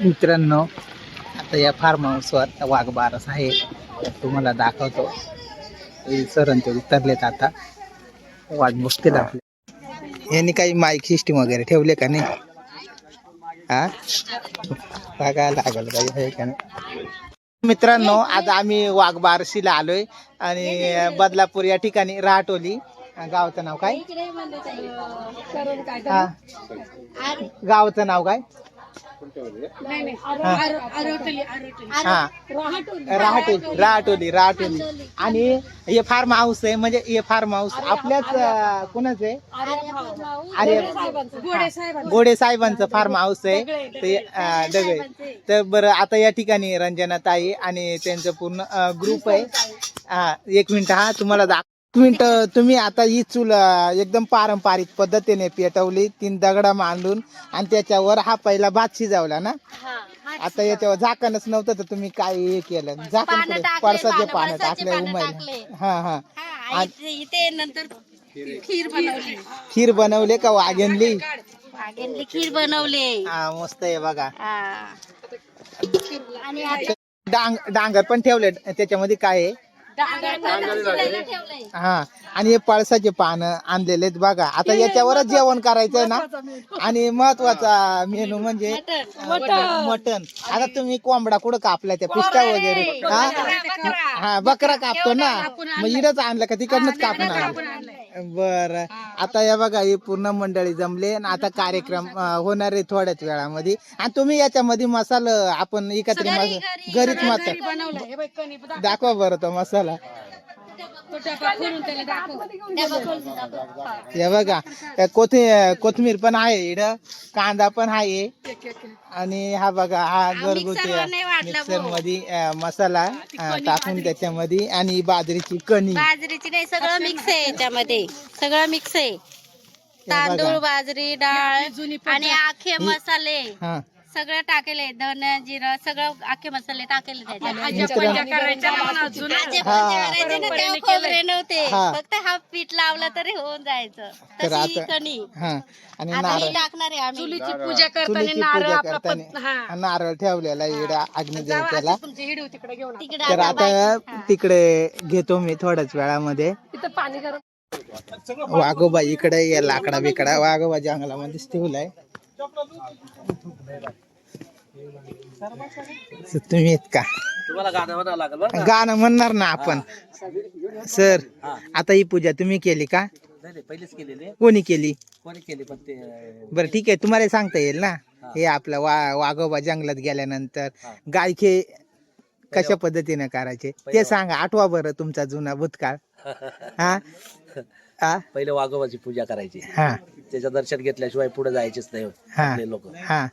मित्रांनो आता या फार्म हाऊसवर वाघ बारस आहे. तुम्हाला दाखवतो. ते उतरलेत आता. वाट बघतील आपले. यांनी काही माईक सिस्टीम वगैरे ठेवले का नाही? हा? बघायला लागल काही आहे का नाही? मित्रांनो आज आम्ही वाघ बारशीला आलोय. आणि बदलापूर या ठिकाणी राहटोली. गावाचं नाव काय? गावाचं नाव काय? हा राहटोली राहटोली राहटोली आणि हे फार्म हाऊस आहे म्हणजे हे फार्म हाऊस आपल्याच कोणाचं आहे? अरे गोडे साहेबांचं. फार्म हाऊस आहे. ते अं, डगळे तर बरं आता या ठिकाणी रंजना ताई आणि त्यांचं पूर्ण ग्रुप आहे. हा एक मिनिट हा तुम्हाला मिनिट तुम्ही आता ही चूल अं, एकदम पारंपरिक पद्धतीने पेटवली तीन दगडा मांडून आणि त्याच्यावर हा पहिला भात शिजवला ना? आता याच्यावर झाकणच नव्हतं तर तुम्ही काय हे केलं? झाकण पानं कुठे? टाकले, पळसाचे पानं, पानं पळसाचे टाकले पानं टाकले. हा हा. हा, इथे इथे नंतर खीर बनवली. खीर बनवले का वाघेनली वाघेंनी खीर बनवली. हा मस्त आहे बघा. हा. आणि आता डांग डांगर पण ठेवले त्याच्यामध्ये काय आहे. हा आणि हे पळसाचे पानं आणलेले आहेत बघा. आता याच्यावरच जेवण करायचंय ना? आणि महत्त्वाचा मेनू म्हणजे अं, मटण. आता तुम्ही कोंबडा कुठं कापला त्या पिस्टा वगैरे? हा? हा बकरा कापतो ना? मग इडच आणलं का तिकडनंच कापून आणलं? बर. आता या बघा ही पूर्ण मंडळी जमले आणि आता कार्यक्रम अं, होणार आहे थोड्याच वेळामध्ये. आणि तुम्ही याच्यामध्ये मसाला आपण एकत्र मसा- घरीच मसाला दाखवा बरं तो मसाला. हे बघा कोथी कोथमीर पण आहे इकडं कांदा पण आहे. आणि हा बघा हा घरगुती मिक्सरवर नाही वाटलं मिक्सरमध्ये मसाला टाकून त्याच्यामध्ये आणि बाजरीची कणी. बाजरीची नाही सगळं मिक्स आहे याच्यामध्ये. सगळं मिक्स आहे. तांदूळ बाजरी डाळ आणि आखे मसाले. हा. सगळं टाकेले धन जिरं सगळं आखे मसाले टाकेले खोबरे नव्हते. हा. फक्त हा पीठ लावला तरी होऊन जायचं. तशी कणी. हा. आणि नारळ ही टाकणार आहे आम्ही. चुलीची पूजा करताना नारळ ठेवलेला इकडे अग्निदेवतेला तिकडे तर आता तिकडे घेतो मी थोड्याच वेळामध्ये. वाघोबा इकडे या लाकडा बिकडा. वाघोबा जंगलामध्येच ठेवलाय तुम्ही का तुम्हाला गाणं म्हणावं लागेल बरं का? गाणं म्हणणार ना आपण. सर आता ही पूजा तुम्ही केली का? नाही नाही पहिलेच केलेले कोणी केली? कोणी केली पण ते अं, बरं ठीक आहे. तुम्हाला सांगता येईल ना? हे. आपलं वा वाघोबा जंगलात गेल्यानंतर गायखे कशा पद्धतीने करायचे? ते सांगा. आठवा बरं तुमचा जुना भूतकाळ. हा? हा? पहिले वाघोबाची पूजा करायची. हा. त्याचं दर्शन घेतल्याशिवाय पुढे जायचेच नाही आपले लोक. हा.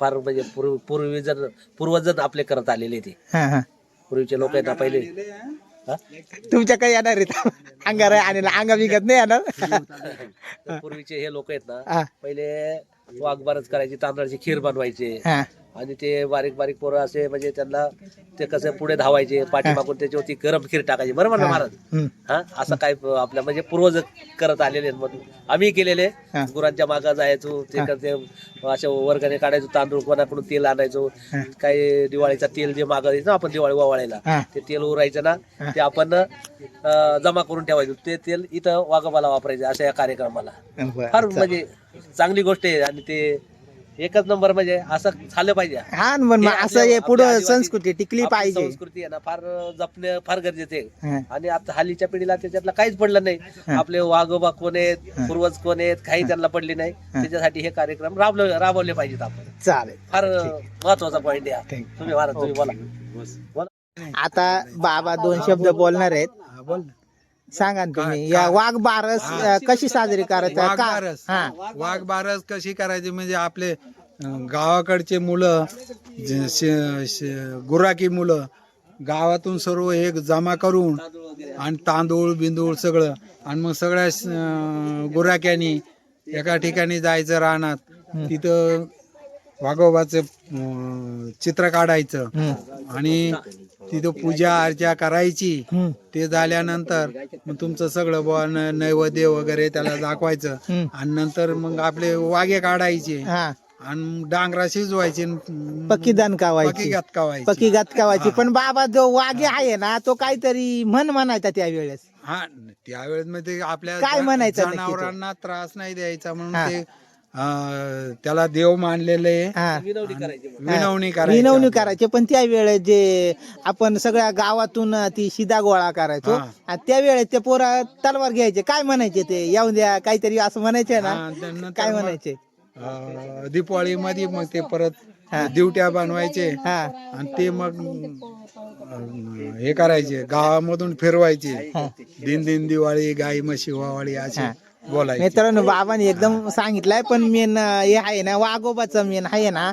फार म्हणजे पूर्व पूर्वी जर पूर्वजन आपले करत आलेले ते. हा हा. पूर्वीचे लोक आहेत ना पहिले. हा? तुमच्याकडे येणार आहेत? अंगार आणि अंगा विकत नाही येणार? पूर्वीचे हे लोक आहेत ना हा. पहिले वाघबारच करायची तांदळाची खीर बनवायचे. हा. आणि ते बारीक बारीक पोरं असे म्हणजे त्यांना ते कसं पुढे धावायचे पाठीमागून त्याच्यावरती गरम खीर टाकायची बरोबर ना महाराज. हा असं काय आपल्या म्हणजे पूर्वज करत आलेले आहेत म्हणून आम्ही केलेले. गुरांच्या मागा जायचो ते ते अशा वर्गाने काढायचो तांदूळ कोणाकडून तेल आणायचो. काही दिवाळीचा तेल जे मागायचं ना आपण दिवाळी वावाळायला. ते तेल उरायचं ना. ते आपण जमा करून ठेवायचो ते तेल इथं वाघोबाला वापरायचं अशा या कार्यक्रमाला. फार म्हणजे चांगली गोष्ट आहे आणि ते एकच नंबर म्हणजे असं झालं पाहिजे. हा न मग हे असं आपल्या- हे पुढं संस्कृती टिकली आपली पाहिजे. संस्कृती आहे ना फार जपणे फार गरजेचे आहे. हा. आणि आता हल्लीच्या पिढीला त्याच्यातलं काहीच पडलं नाही. आपले वाघोबा कोण आहेत पूर्वज कोण आहेत काही त्यांना पडली नाही. त्याच्यासाठी हे कार्यक्रम राबवले राबवले पाहिजेत आपण. चालेल. फार महत्त्वाचा पॉईंट आहे हा. तुम्ही महाराज तुम्ही बोला. बोला आता बाबा दोन शब्द बोलणार आहेत. सांगा ना तुम्ही. या वाघ बारस अं, कशी साजरी करायचं? वाघ का? बारस. हा. वाघ बारस कशी करायची? म्हणजे आपले अं, गावाकडचे मुलं जे शे- शे- गुराकी मुलं गावातून सर्व एक जमा करून आणि तांदूळ बिंदूळ सगळं आणि मग सगळ्या अं, गुराक्यांनी एका ठिकाणी जायचं रानात. तिथं वाघोबाचं अं, चित्र काढायचं. हम्म. आणि तिथं पूजा अर्चा करायची. हम्म. ते झाल्यानंतर मग तुमचं सगळं बुवा न- नैवेद्य वगैरे त्याला दाखवायचं. हम्म. आणि नंतर मग आपले वाघे काढायचे. हा. आणि डांगरा शिजवायचे आणि पक्की पकी कावायची. गतकावायची पक्की गतकावाची पण बाबा जो वाघे आहे ना तो काहीतरी म्हण म्हणायचा त्यावेळेस. हा त्यावेळेस मध्ये आपल्या काय म्हणायचं नक्की तो? जनावरांना त्रास नाही द्यायचा म्हणून हा. ते त्याला देव मानलेले हा. विनवणी करायची विनवणी करायची पण त्यावेळेस जे आपण सगळ्या गावातून ती शिदा गोळा करायचो. हा. आणि त्यावेळेस ते पोरा तलवार घ्यायचे. काय म्हणायचे ते? येऊन द्या काहीतरी असं म्हणायचे ना. काय मग, म्हणायचे? अं, दिवाळी मध्ये मग ते परत हा. दिवट्या बनवायचे. हा. आणि ते मग अं, हे करायचे. गावामधून फिरवायचे. दिन दिन दिवाळी गाई म्हशी वावाळी असे हा. बोलायचे. मित्रांनो बाबांनी एकदम सांगितलंय पण मेन हे आहे ना वाघोबाचं मेन आहे ना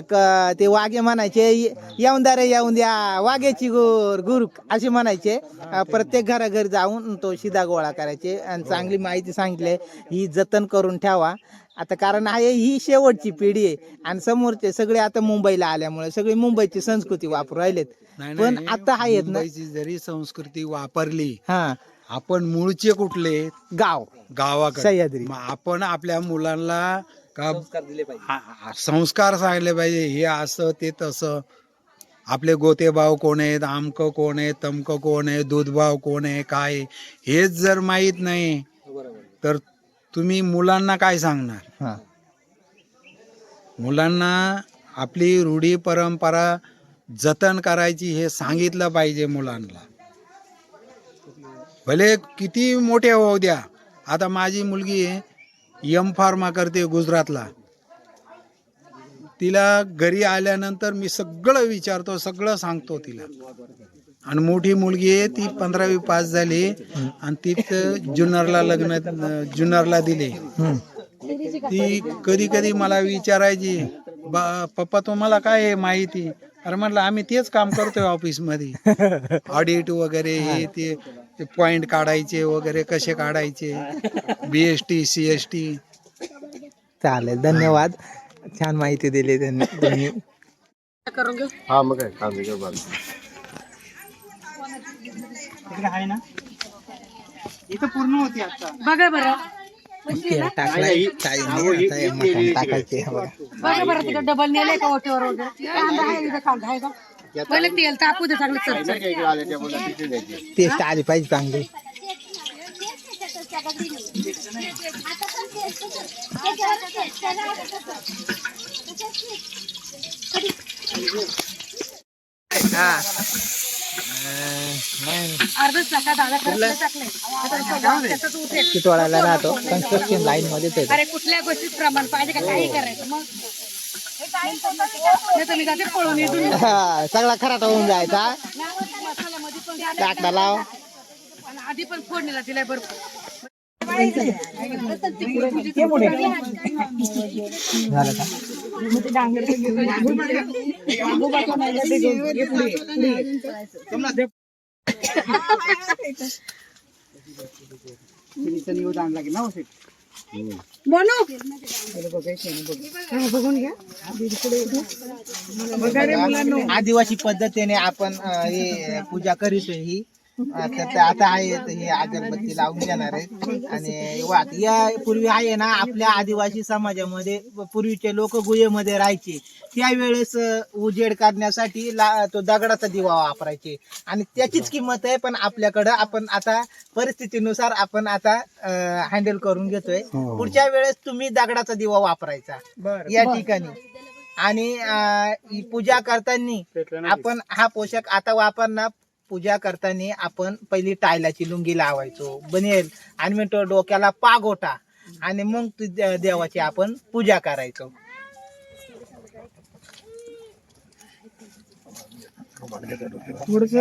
क- ते वाघे म्हणायचे येऊन द्या रे येऊन द्या वाघेची गुर गुरु असे म्हणायचे. अं, प्रत्येक घराघर जाऊन तो शिदा गोळा करायचे आणि चांगली माहिती सांगितली ही जतन करून ठेवा. आता कारण आहे ही शेवटची पिढी आहे आणि समोरचे सगळे आता मुंबईला आल्यामुळे सगळे मुंबईची संस्कृती वापरू राहिलेत. नाही, पण नाही, आता आहेत ना मुंबईची जरी संस्कृती वापरली हा. आपण मूळचे कुठले? गाव. गावाकडे. सह्याद्री. मग आपण आपल्या मुलांना का संस्कार दिले पाहिजे. आ- आ- संस्कार सांगले पाहिजे. हे असं ते तसं. आपले गोते भाव कोण आहेत? आमक कोण आहे तमक कोण आहे दूध भाव कोण आहे? काय आहे, हेच जर माहीत नाही बरोबर. तर तुम्ही मुलांना काय सांगणार? हा. मुलांना आपली रूढी परंपरा जतन करायची हे सांगितलं पाहिजे मुलांना. भले किती मोठे होऊ द्या. आता माझी मुलगी एम फार्मा करते गुजरातला. तिला घरी आल्यानंतर मी सगळं विचारतो सगळं सांगतो तिला. आणि मोठी मुलगी आहे ती पंधरावी पास झाली आणि ती जुन्नरला लग्न जुन्नरला दिले. ती कधी कधी मला विचारायची बा पप्पा तुम्हाला काय आहे माहिती? अरे म्हटलं आम्ही तेच काम करतोय ऑफिसमध्ये ऑडिट वगैरे हे ते पॉइंट काढायचे वगैरे कसे काढायचे. बीएसटी सीएसटी चालेल धन्यवाद. छान माहिती दिली त्यांनी तुम्ही बघा बरं. तेल टाकलंय. चाळीने, आता मटण टाकायचे हे बघा. बघा बरं तिकडे डबल नेले का ओटीवर वगैरे? कांदा आहे इथं कांदा आहे का? पहिले तेल तापू दे चांगलं चमचम टेस्ट आली पाहिजे चांगली. हा चितवाळ्याला राहतो. कन्स्ट्रक्शन लाईन मध्येच आहे अरे कुठल्या गोष्टीत प्रमाण पाहिजे का? काही करायचं. मग हा, सगळा खराटा होऊन जायचा. टाकला लाव. आणि आधी पण फोडणीला दिलाय भरपूर झालं का? आदिवासी पद्धतीने आपण हे पूजा करीतोय ही. तर आता आहे हे अगरबत्ती लावून घेणार आहे. आणि या पूर्वी आहे ना आपल्या आदिवासी समाजामध्ये पूर्वीचे लोक गुहेमध्ये राहायचे. त्यावेळेस उजेड काढण्यासाठी तो दगडाचा दिवा वापरायचे. आणि त्याचीच किंमत आहे पण आपल्याकडं आपण आता परिस्थितीनुसार आपण आता हँडल करून घेतोय. पुढच्या वेळेस तुम्ही दगडाचा दिवा वापरायचा. या ठिकाणी. आणि ही पूजा करताना आपण हा पोशाख आता वापरणार. पूजा करताना आपण पहिली टायलाची लुंगी लावायचो बनेल. आणि मग तो डोक्याला पागोटा. आणि मग देवाची आपण पूजा करायचो. थोडस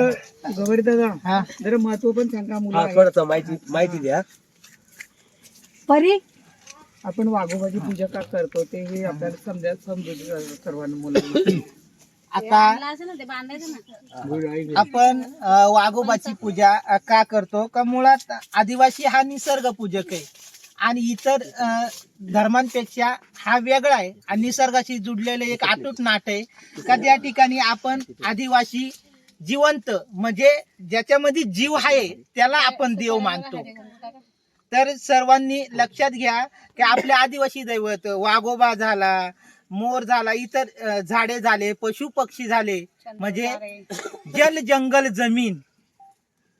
गवारी दादा हा. जरा महत्त्व पण सांगा हा मुलं माहिती माहिती द्या. परी? आपण वाघोबाची पूजा का करतो ते हे आपल्याला समजा समजू दे सर्वांना मुलांना. आता आपण वाघोबाची पूजा का करतो? का मुळात आदिवासी हा निसर्ग पूजक आहे. आणि इतर धर्मांपेक्षा हा वेगळा आहे. आणि निसर्गाशी जुडलेलं एक अटूट नाट आहे. का त्या ठिकाणी आपण आदिवासी जिवंत म्हणजे ज्याच्यामध्ये जीव आहे त्याला आपण देव मानतो. तर सर्वांनी लक्षात घ्या की आपल्या आदिवासी दैवत वाघोबा झाला मोर झाला इतर झाडे झाले पशु पक्षी झाले. म्हणजे जल जंगल जमीन.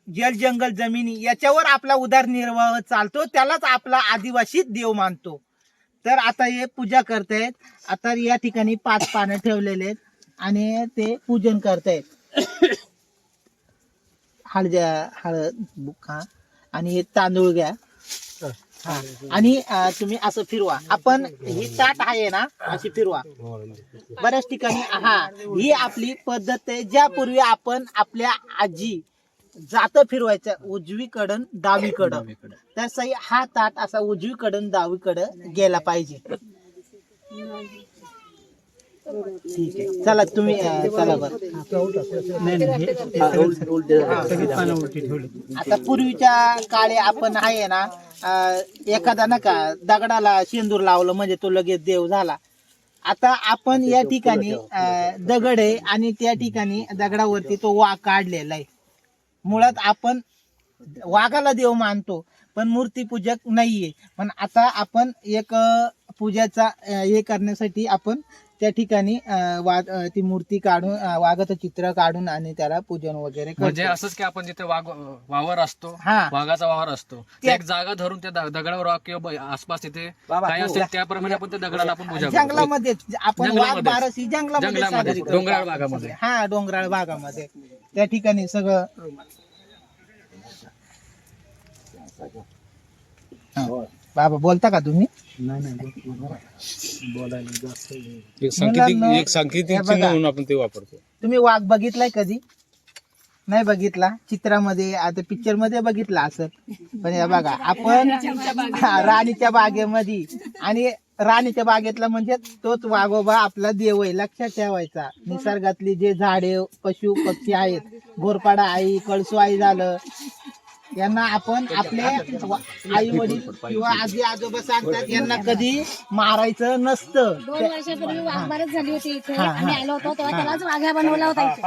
जल जंगल जमीन याच्यावर आपला उदरनिर्वाह चालतो त्यालाच आपला आदिवासी देव मानतो. तर आता हे पूजा करतायत. आता या ठिकाणी पाच पानं ठेवलेले आहेत आणि ते पूजन करतायत. हळद्या हळद बुका आणि हे तांदूळ घ्या. हा. आणि अं, तुम्ही असं फिरवा. आपण ही ताट आहे ना अशी फिरवा. बऱ्याच ठिकाणी हा ही आपली पद्धत आहे. ज्यापूर्वी आपण आपल्या आजी जात फिरवायचं उजवीकडून डावीकडं. तसंही हा ताट असा उजवीकडून डावीकडं गेला पाहिजे. ठीक आहे. चला तुम्ही अं, चला बरं. आता पूर्वीच्या काळी आपण आहे ना अं, एखादा नका दगडाला शेंदूर लावलं म्हणजे तो लगेच देव झाला. आता आपण या ठिकाणी दगड आहे आणि त्या ठिकाणी दगडावरती तो वाघ काढलेला आहे. मुळात आपण वाघाला देव मानतो पण मूर्ती पूजक नाहीये. पण आता आपण एक पूजाचा हे करण्यासाठी आपण त्या ठिकाणी वाघ ती मूर्ती काढून वाघाचं चित्र काढून आणि त्याला पूजन वगैरे म्हणजे. असंच की आपण जिथे वाघ वावर असतो हा वाघाचा वावर असतो त्या- एक जागा धरून त्या दगडावर वाघ किंवा आसपास तिथे काय. असेल त्याप्रमाणे आपण त्या दगडाला आपण पूजा जंगलामध्ये आपण वाघ जंगलामध्ये. बारस ही जंगलामध्ये जंगलामध्ये, साजरी करतो. डोंगराळ भागामध्ये. हा डोंगराळ भागामध्ये त्या ठिकाणी सगळं हा. बाबा बोलता का तुम्ही? एक सांकेतिक मुलांना- एक सांकेतिक हे बघा. चिन्ह म्हणून आपण ते वापरतो. तुम्ही वाघ बघितलाय कधी? नाही बघितला. चित्रामध्ये आता पिक्चरमध्ये बघितला असं पण हे बघा आपण राणीच्या बागेमध्ये आणि राणीच्या बागेतला म्हणजे तोच वाघोबा आपला देव आहे. लक्षात ठेवायचा. निसर्गातली जे झाडे पशु पक्षी आहेत घोरपाडा आई कळसू आई झालं यांना आपण आपले आई वडील किंवा आजी आजोबा सांगतात यांना कधी मारायचं नसतं. दोन वर्षापूर्वी वाघबारच झाली होती इथे. आम्ही आलो होतो तेव्हा त्यालाच वाघ्या बनवला होता इथे.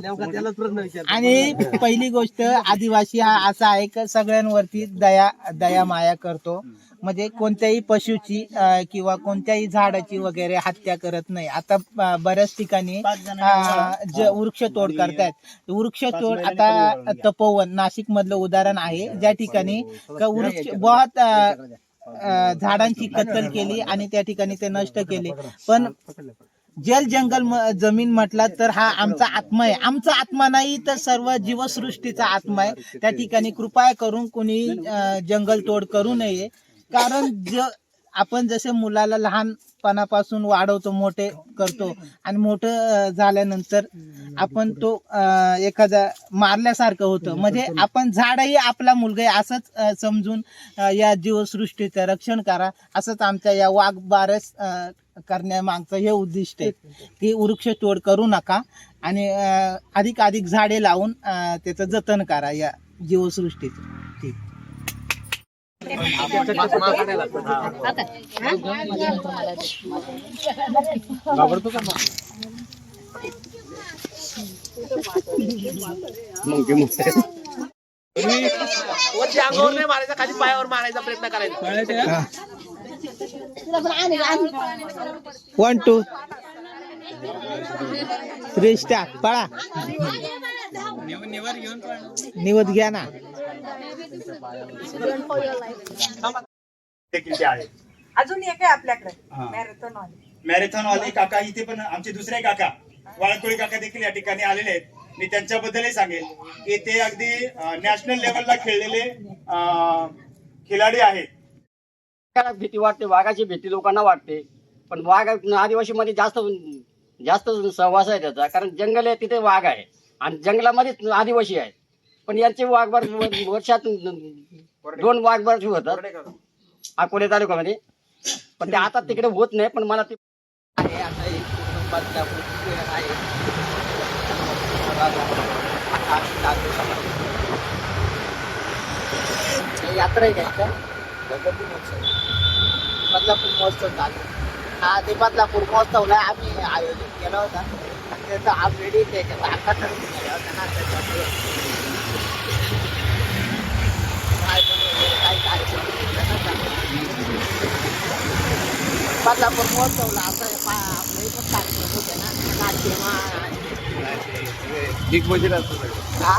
नेमका त्यालाच प्रश्न विचार आणि पहिली गोष्ट आदिवासी हा असा आहे की सगळ्यांवरती दया दया माया करतो. म्हणजे कोणत्याही पशुची अं, किंवा कोणत्याही झाडाची वगैरे हत्या करत नाही. आता अं, बऱ्याच ठिकाणी अं, ज वृक्ष तोड करतायत. वृक्ष तोड आता तपोवन नाशिक मधलं उदाहरण आहे. ज्या ठिकाणी क- वृक्ष बहुत अं, अं, झाडांची कत्तल केली आणि त्या ठिकाणी ते नष्ट केले. पण जल जंगल म- जमीन म्हटला तर हा आमचा आत्मा आहे. आमचा आत्मा नाही तर सर्व जीवसृष्टीचा आत्मा आहे. त्या ठिकाणी कृपया करून कोणी अं, जंगल तोड करू नये. कारण ज आपण जसे मुलाला लहानपणापासून वाढवतो मोठे करतो आणि मोठं झाल्यानंतर आपण तो एखादा मारल्यासारखं होतं. म्हणजे आपण झाडही आपला मुलगा आहे असंच समजून या जीवसृष्टीचं रक्षण करा. असंच आमच्या या वाघ बारस करण्यामागचं हे उद्दिष्ट आहे की वृक्ष तोड करू नका आणि अधिक अधिक झाडे लावून त्याचं जतन करा या जीवसृष्टीचं. ठीक. अंगावर नाही मारायचा खाली पायावर मारायचा प्रयत्न करायचा. वन टू थ्री स्टार पळा. निवत घ्या ना. देखील ते आहे अजून एक आहे आपल्याकडे. मॅरेथॉन वाले. मॅरेथॉन वाले काका इथे पण आमचे दुसरे काका वाळकोळी काका देखील या ठिकाणी आलेले आहेत. मी त्यांच्याबद्दलही सांगेल. की ते अगदी नॅशनल लेवलला खेळलेले अं, खिलाडी आहेत. वाघाला भीती वाटते वाघाची भीती लोकांना वाटते. पण वाघ आदिवासी मध्ये जास्त जास्त सहवास आहे त्याचा. कारण जंगल आहे तिथे वाघ आहे. आणि जंगलामध्ये आदिवासी आहेत. पण यांचे वाघबार वर्षात दोन वाघबार होतात. अकोले तालुक्यामध्ये. पण ते आता तिकडे होत नाही पण मला ते आहे आता एक आहे यात्रा आहे का बदलापूर महोत्सव चालू. हा ते बदलापूर महोत्सवला आम्ही आयोजित केला होता. त्याचा ऑलरेडी त्याच्यात आकार ठरवून गेला होता ना त्याच्यामुळे काय पण वगैरे काही कार्यक्रम केला नव्हता. बदलापूर महोत्सवला असं पा- आपलं इथं कार्यक्रम होते ना. नाट्य मा- एक बजेट असतं हा?